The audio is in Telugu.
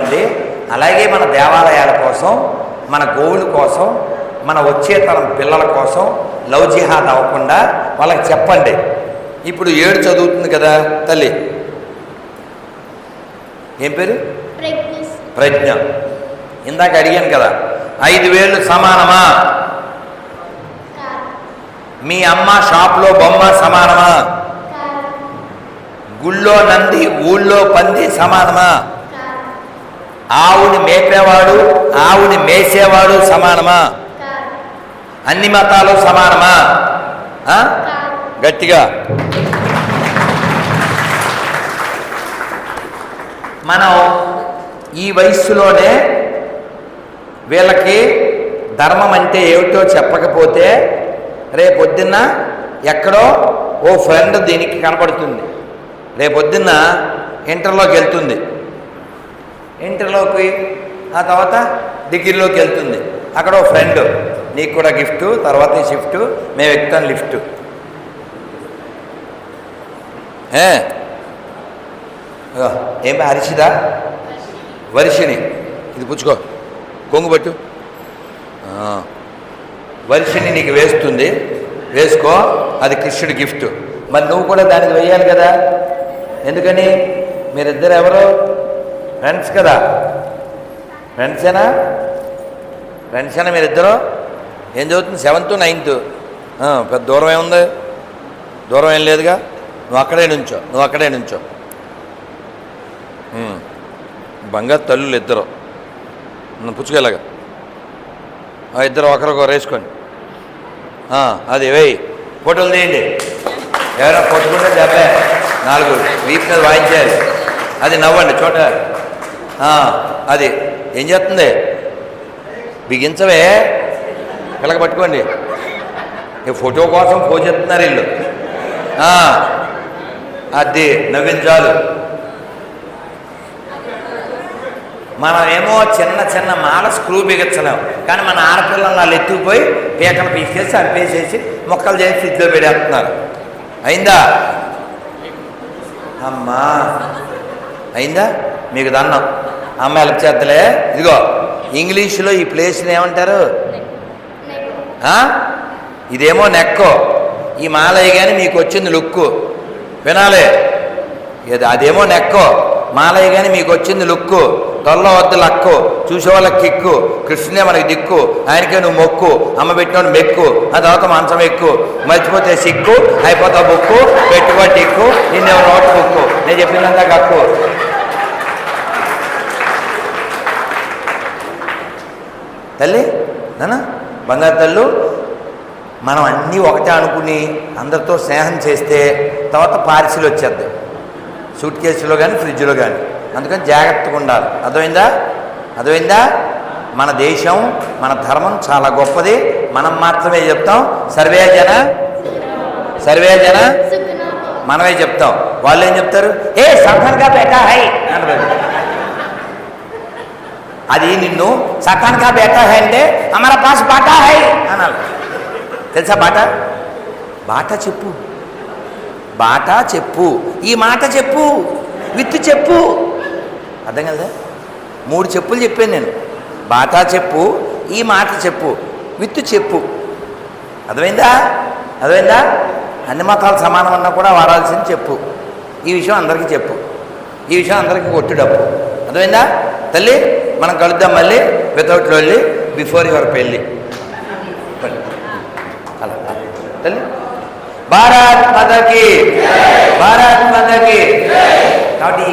అండి అలాగే మన దేవాలయాల కోసం మన గోవుల కోసం మన వచ్చే తరం పిల్లల కోసం లవ్ జిహాద్ అవ్వకుండా వాళ్ళకి చెప్పండి. ఇప్పుడు ఏడు చదువుతుంది కదా తల్లి. ఏం పేరు? ప్రజ్ఞ. ఇందాక అడిగాను కదా ఐదు వేలు సమానమా? మీ అమ్మ షాప్లో బొమ్మ సమానమా? గుళ్ళో నంది ఊళ్ళో పంది సమానమా? ఆవుని మేపేవాడు ఆవుని మేసేవాడు సమానమా? అన్ని మతాలు సమానమా? గట్టిగా. మనం ఈ వయస్సులోనే వీళ్ళకి ధర్మం అంటే ఏమిటో చెప్పకపోతే రేపొద్దున్న ఎక్కడో ఓ ఫ్రెండ్ దీనికి కనపడుతుంది. రేపొద్దున్న ఇంటర్లోకి వెళ్తుంది. ఇంటర్లోకి ఆ తర్వాత డిగ్రీలోకి వెళ్తుంది. అక్కడ ఒక ఫ్రెండ్ నీకు కూడా గిఫ్ట్ తర్వాత షిఫ్ట్ మేము ఎక్కుతాం లిఫ్ట్. ఏమి హరిషిదా వర్షిణి ఇది పుచ్చుకో. కొంగు పట్టు. వర్షిణి నీకు వేస్తుంది. వేసుకో అది కృష్ణుడి గిఫ్ట్. మరి నువ్వు కూడా దానికి వెయ్యాలి కదా? ఎందుకని? మీరిద్దరు ఎవరో ఫ్రెండ్స్ కదా? ఫ్రెండ్సేనా ఫ్రెండ్సేనా మీరిద్దరు? ఏం చదువుతుంది? సెవెంత్ నైన్త్ పెద్ద దూరం ఏముంది? దూరం ఏం లేదుగా? నువ్వు అక్కడే నుంచో నువ్వు అక్కడే నుంచో. బంగారు తల్లులు ఇద్దరు. నువ్వు పుచ్చుకెళ్ళగా ఆ ఇద్దరు ఒకరికొకరు వేసుకోండి అది వేయి ఫోటోలు తీయండి. ఎవరైనా కొట్టుకుంటే దెబ్బే నాలుగు వీపు మీద వాయించాలి అది నవ్వండి చోట. అది. ఏం చేస్తుంది? బిగించవే. పిల్లక పట్టుకోండి. ఈ ఫోటో కోసం పోజెత్తున్నారు వీళ్ళు. అది నవ్వించాలు మనమేమో చిన్న చిన్న మాల స్క్రూ బిగించలేం. కానీ మన ఆడపిల్లలు వాళ్ళు ఎత్తుకుపోయి పీకలు పీకేసి అరిపేసేసి మొక్కలు చేసి ఫ్రిడ్జ్లో పెడేస్తున్నారు. అయిందా? అమ్మా. అయిందా? మీకు దన్నం అమ్మ హెల్ప్ చేద్దలే ఇదిగో ఇంగ్లీషులో ఈ ప్లేస్ని ఏమంటారు? ఆ? ఇదేమో నెక్కో. ఈ మాలయ్య కానీ మీకు వచ్చింది లుక్కు వినాలే. ఇది అదేమో నెక్కో. మాలయ్య కానీ మీకు వచ్చింది లుక్కు తొల్ల వద్దు లక్కు చూసేవాళ్ళకి కిక్కు. కృష్ణునే మనకి దిక్కు. ఆయనకే నువ్వు మొక్కు. అమ్మ పెట్టినోడు మెక్కు. ఆ తర్వాత మాంసం ఎక్కు. మర్చిపోతే సిక్కు. అయిపోతా బుక్కు. పెట్టుబడి టిక్కు నిన్నేమో నోట్ బుక్కు నేను చెప్పినంత కక్కు. తల్లి నానా? బంగారు తల్లు మనం అన్నీ ఒకటే అనుకుని అందరితో స్నేహం చేస్తే తర్వాత పార్సిల్ వచ్చేద్ది. సూట్ కేసులో కానీ ఫ్రిడ్జ్లో కానీ అందుకని జాగ్రత్తగా ఉండాలి. అర్థమైందా? అర్థమైందా? మన దేశం మన ధర్మం చాలా గొప్పది. మనం మాత్రమే చెప్తాం. సర్వే జన సర్వే జన మనమే చెప్తాం. వాళ్ళు ఏం చెప్తారు? ఏ సఫన్గా బేటా హై అంటారు అది నిన్ను సఫన్గా బేటా హై అంటే అమర పాస్ బాటా హై అనాలి. తెలుసా బాట? బాట చెప్పు. బాట చెప్పు. ఈ మాట చెప్పు. విత్ చెప్పు. అర్థం కదా మూడు చెప్పులు చెప్పాను నేను. బాటా చెప్పు ఈ మాట చెప్పు విత్ చెప్పు. అర్థమైందా? అర్థమైందా? అన్ని మతాలు సమానం అన్నా కూడా వాడాల్సింది చెప్పు. ఈ విషయం అందరికీ చెప్పు. ఈ విషయం అందరికీ కొట్టు డబ్బు అర్థమైందా? తల్లి మనం కలుద్దాం మళ్ళీ వితౌట్ లొల్లి బిఫోర్ యువర్ పెళ్ళి. అలా తల్లి. భారత్ మదకి భారత్ మదకి కాబట్టి